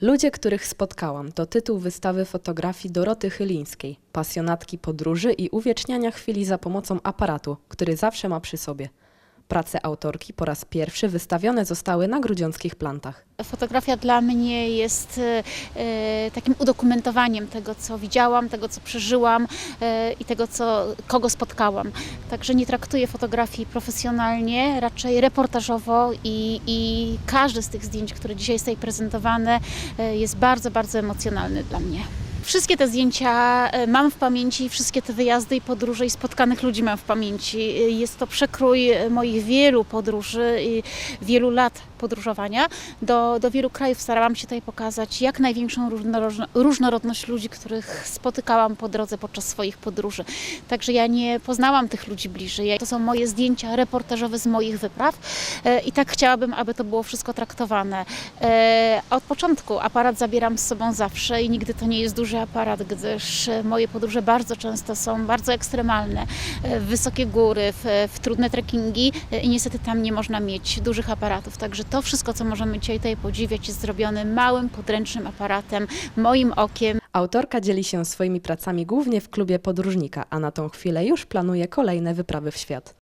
Ludzie, których spotkałam, to tytuł wystawy fotografii Doroty Chylińskiej, pasjonatki podróży i uwieczniania chwili za pomocą aparatu, który zawsze ma przy sobie. Prace autorki po raz pierwszy wystawione zostały na grudziąckich plantach. Fotografia dla mnie jest e, e, takim udokumentowaniem tego, co widziałam, tego, co przeżyłam e, i tego, co, kogo spotkałam. Także nie traktuję fotografii profesjonalnie, raczej reportażowo i, i każde z tych zdjęć, które dzisiaj jest tutaj prezentowane, jest bardzo, bardzo emocjonalny dla mnie. Wszystkie te zdjęcia e, mam w pamięci, wszystkie te wyjazdy i podróże i spotkanych ludzi mam w pamięci. E, Jest to przekrój e, moich wielu podróży i wielu lat podróżowania. Do, do wielu krajów starałam się tutaj pokazać jak największą różnorodno- różnorodność ludzi, których spotykałam po drodze podczas swoich podróży. Także ja nie poznałam tych ludzi bliżej. To są moje zdjęcia reportażowe z moich wypraw i tak chciałabym, aby to było wszystko traktowane. E, Od początku aparat zabieram z sobą zawsze i nigdy to nie jest duży aparat, gdyż e, moje podróże bardzo często są bardzo ekstremalne. E, W wysokie góry, w, w trudne trekkingi e, i niestety tam nie można mieć dużych aparatów. Także to wszystko, co możemy dzisiaj tutaj podziwiać, jest zrobione małym, podręcznym aparatem, moim okiem. Autorka dzieli się swoimi pracami głównie w klubie podróżnika, a na tą chwilę już planuje kolejne wyprawy w świat.